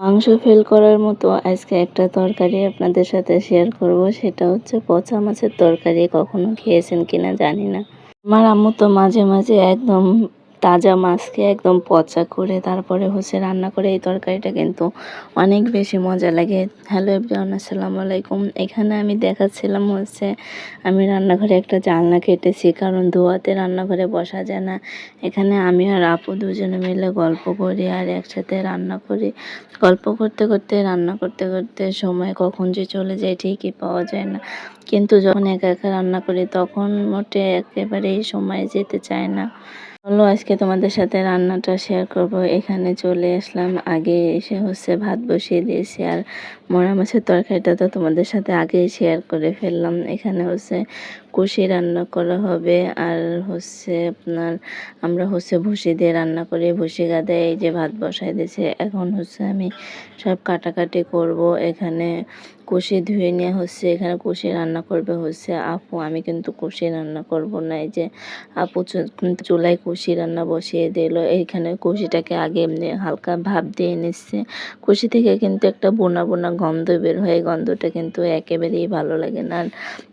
মাংস ফেল করার মতো আজকে একটা তরকারি আপনাদের সাথে শেয়ার করব, সেটা হচ্ছে পচা মাছের তরকারি। কখনো খেয়েছেন কিনা জানি না। আমার আম্মু তো মাঝে মাঝে একদম তাজা মাছকে একদম পচা করে তারপরে হচ্ছে রান্না করে এই তরকারিটা কিন্তু অনেক বেশি মজা লাগে। হ্যালো এভরিওয়ান আসসালামু আলাইকুম। এখানে আমি দেখাচ্ছিলাম হচ্ছে আমি রান্নাঘরে একটা জানলা কেটেছি, কারণ ধোয়াতে রান্নাঘরে বসা যায় না। এখানে আমি আর আপু দুজনে মিলে গল্প করি আর একসাথে রান্না করি। গল্প করতে করতে, রান্না করতে করতে সময় কখন যে চলে যায় ঠিকই পাওয়া যায় না। কিন্তু যখন একা একা রান্না করি, তখন মোটে একেবারেই সময় যেতে চায় না। আজকে তোমাদের সাথে রান্নাটা শেয়ার করব। এখানে চলে আসলাম। আগে এসে হচ্ছে ভাত বসিয়ে দিয়েছি আর মরা মাছের তরকারিটা তো তোমাদের সাথে আগে শেয়ার করে ফেললাম। এখানে হচ্ছে কুশি রান্না করা হবে। আর হচ্ছে আপনার, আমরা হচ্ছে ভুসি দিয়ে রান্না করি। ভুসি গাদে এই যে ভাত বসাই দিয়েছে, এখন হচ্ছে আমি সব কাটাকাটি করব। এখানে কষি ধুয়ে নিয়ে হচ্ছে, এখানে কষি রান্না করবে হচ্ছে আপু। আমি কিন্তু কষি রান্না করব না, এই যে আপু চুলায় কষি রান্না বসিয়ে দিল। এইখানে কষিটাকে আগে এমনি হালকা ভাপ দিয়ে নিচ্ছে। কষি থেকে কিন্তু একটা বোনা বোনা গন্ধ বের হয়, গন্ধটা কিন্তু একেবারেই ভালো লাগে না। আর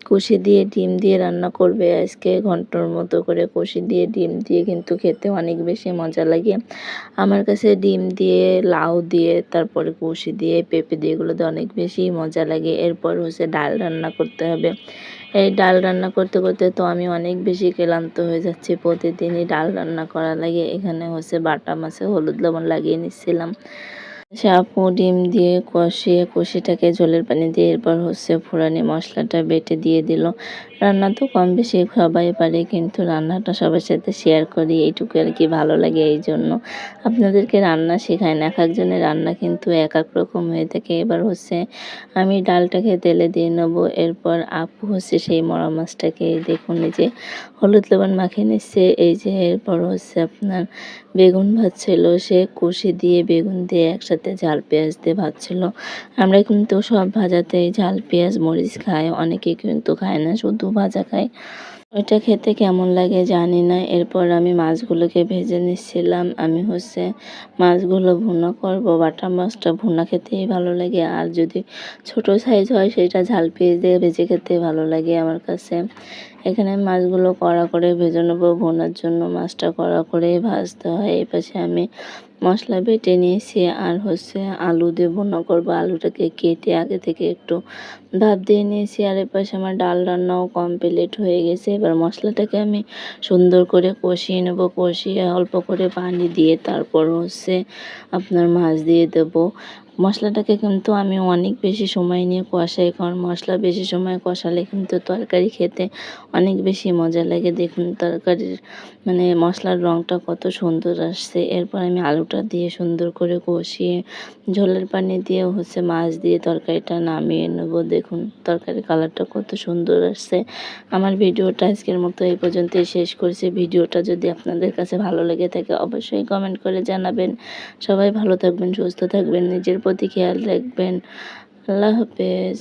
কষি দিয়ে ডিম দিয়ে রান্না করবে। আজকে ঘণ্টার মতো করে কষি দিয়ে ডিম দিয়ে কিন্তু খেতে অনেক বেশি মজা লাগে। আমার কাছে ডিম দিয়ে, লাউ দিয়ে, তারপরে কষি দিয়ে, পেঁপে দিয়ে এগুলো দিয়ে অনেক বেশি মজা লাগে। এরপর হচ্ছে ডাল রান্না করতে হবে। এই ডাল রান্না করতে করতে তো আমি অনেক বেশি ক্লান্ত হয়ে যাচ্ছি। প্রতিদিনই ডাল রান্না করা লাগে। এখানে হচ্ছে বাটা মাছে হলুদ লবণ লাগিয়ে নিচ্ছিলাম। সে আপু ডিম দিয়ে কষিয়ে কষিটাকে জলের পানি দিয়ে এরপর হচ্ছে ফোড়ানি মশলাটা বেটে দিয়ে দিল। রান্না তো কম বেশি সবাই পারে, কিন্তু রান্নাটা সবার সাথে শেয়ার করি, এইটুকু আর কি ভালো লাগে এই জন্য। আপনাদেরকে রান্না শেখায় না, এক একজনের রান্না কিন্তু এক এক রকম হয়ে থাকে। এবার হচ্ছে আমি ডালটাকে তেলে দিয়ে নেব, এরপর আপু হচ্ছে সেই মরা মাছটাকে, দেখুন এই যে হলুদ লবণ মাখিয়ে নিচ্ছে, এই যে এরপর হচ্ছে আপনার বেগুন ভাজছিল সে কষি দিয়ে বেগুন দিয়ে একসাথে ঝাল পেঁয়াজ দিয়ে ভাজছিল আমরা কিন্তু সব ভাজাতেই ঝাল পেঁয়াজ, মরিচ খাই, অনেকে কিন্তু খায় না, শুধু ভাজা খায়। ওইটা খেতে কেমন লাগে জানি না। এরপর আমি মাছগুলোকে ভেজে নিচ্ছিলাম। আমি হচ্ছে মাছগুলো ভুনা করব, বাটা মাছটা ভুনা খেতেই ভালো লাগে। আর যদি ছোট সাইজ হয়, সেটা ঝাল পেঁয়াজ দিয়ে ভেজে খেতে ভালো লাগে আমার কাছে। এখানে মাছগুলো কড়া করে ভেজে নেব। ভোনার জন্য মাছটা কড়া করেই ভাজতে হয়। এই পাশে আমি মশলা বেটে নিয়েছি। আর হচ্ছে আলু দিয়ে ভুনা করব। আলুটাকে কেটে আগে থেকে একটু ভাপ দিয়ে নিয়েছি। আর এপাশে আমার ডাল রান্নাও কমপ্লিট হয়ে গেছে। এবার মশলাটাকে আমি সুন্দর করে কষিয়ে নেব, কষিয়ে অল্প করে পানি দিয়ে তারপর হচ্ছে আপনার মাছ দিয়ে দেবো। মশলাটাকে কিন্তু আমি অনেক বেশি সময় নিয়ে কষাই, কারণ মশলা বেশি সময় কষালে কিন্তু তরকারি খেতে অনেক বেশি মজা লাগে। দেখুন তরকারির মানে মশলার রঙটা কত সুন্দর আসছে। এরপর আমি আলুটা দিয়ে সুন্দর করে কষিয়ে ঝোলের পানি দিয়ে হচ্ছে মাছ দিয়ে তরকারিটা নামিয়ে নেব। দেখুন তরকারির কালারটা কত সুন্দর আসছে। আমার ভিডিওটা আজকের মতো এই পর্যন্তই শেষ করছি। ভিডিওটা যদি আপনাদের কাছে ভালো লেগে থাকে অবশ্যই কমেন্ট করে জানাবেন। সবাই ভালো থাকবেন, সুস্থ থাকবেন, নিজের প্রতি খেয়াল রাখবেন। আল্লাহ হাফেজ।